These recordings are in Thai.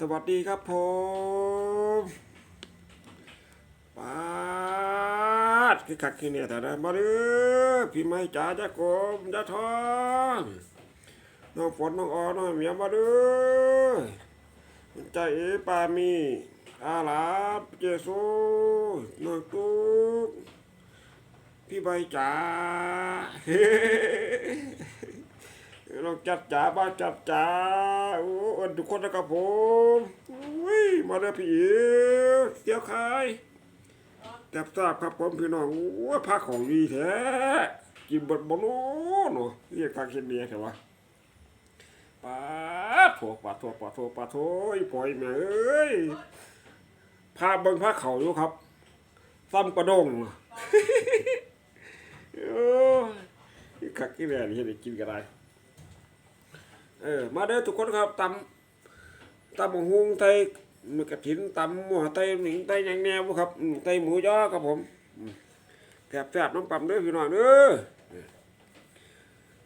สวัสดีครับผมปาดคือคักคือเนี่ยแต่ได้มาเด้อพี่ไม่จ๋าจ้ากรมจ้าทองน้องฝนน้องออน้องเหมียวมาเด้อใจเอปามีอาลาบเจโซน้องตุ๊กพี่ใบจ๋าเราจัดจ๋าบ้าจัดจ๋าโอ้ เอินทุกคนนะครับผมอุ้ยมาเลยพี่เอ๋เดี๋ยวขายแทบทราบครับผมพี่น้องโอ้ยผ้าของดีแท้กินบดบโนเนาะเรียกทางเชียนเมียใช่ปะปาโถปาโถปาโถปาโถอีปล่อยแม่เอ้ยพาเบิ่งผ้าเขาอยู่ครับซ้ำกระดงโอ้ยคักกี่แรงเห็นได้กินกันได้เออ มาเด้อทุกคนครับตำ ตำหมูหุงไตมีกระถินตำหมูไตหนิงไตหยังแนวครับอืมไตหมูยอครับผมแซ่บแซ่บน้ำปั๊มด้อพี่น้องเด้อ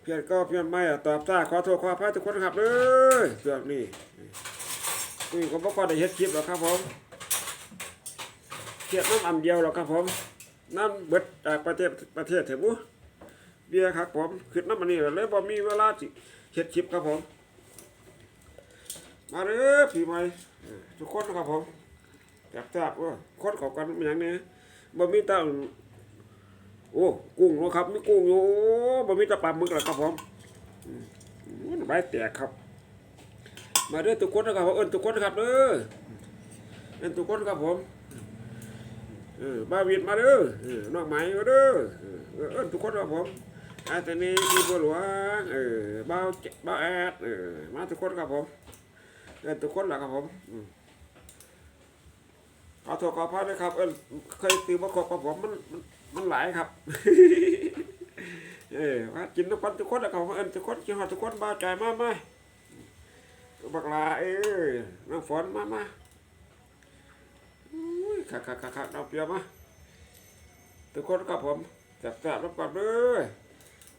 เพียนก็เพียนไม่อะตอบซ่าขอโทษขออภัยทุกคนครับเด้อเรื่องนี้คุยก็บ่ค่อได้เฮ็ดคลิปหรอกครับผมเทียบน้ำอันเดียวหรอกครับผมน้ำเบิดจากประเทศประเทศเถอะบุเบียครับผมขึ้นน้ำมันนี่เลยบ่มีเวลาสิเช็ดคลิปครับผม มาเด้อพี่ใหม่ทุกคนนะครับผมแจับจับว่าคนเขอกันเป็นอย่างนี้บ่มีตาโอ้กุ้งนะครับมีกุ้งอยู่บ่มีตะปลาหมึกหรอกครับผมมันใบแตกครับ มาเด้อทุกคนนะครับผมเอิ้นทุกคนนะครับเด้อเอิ้นทุกคนครับผมเออบ้าวิดมาเด้อเออนองไม้มาเด้อเอินทุกคนครับผมอาตอนนี้มีบัวหลวงเออบ้าจเบ้าแอดเออมาทุกคนครับผม เออทุกคนแหละครับผมอืมขอโทษขออภัยนะครับ เออเคยตื่นมาขอบกับผมมันมันมันหลายครับ เออมากินทุกคนทุกคนนะครับเออทุกคนกินหอดทุกคนบ้าใจมากไหมบักลาเอ้ยน้องฝนมามาอุ้ยคักคักคักคักเอาเปรียบมาทุกคนครับผมจับจับรับก่อนเลย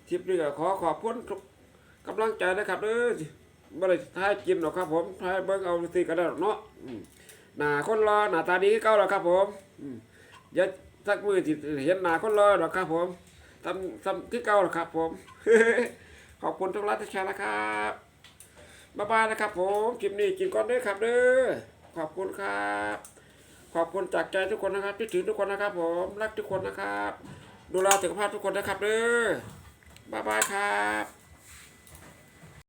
คลิปนี้ก็ขอขอบคุณทุกกำลังใจนะครับเด้อ บ่ได้ทายกินหรอกครับผมทายเบิ่งเอาสิก็ได้หรอกเนาะหน้าคนรอหน้าตาดีเก่าแล้วครับผมย่าสักมือที่เห็นหน้าคนรอหรอกครับผมทำทำคือเก่าหรอกครับผมขอบคุณทุกรัฐทุกชานะครับบ๊ายบายนะครับผมคลิปนี้กินก่อนด้อครับเด้อขอบคุณครับ ขอบคุณจากใจทุกคนนะครับที่ถึงทุกคนนะครับ ผมรักทุกคนนะครับ ดูแลสุขภาพทุกคนนะครับเด้อบ๊ายบายครับ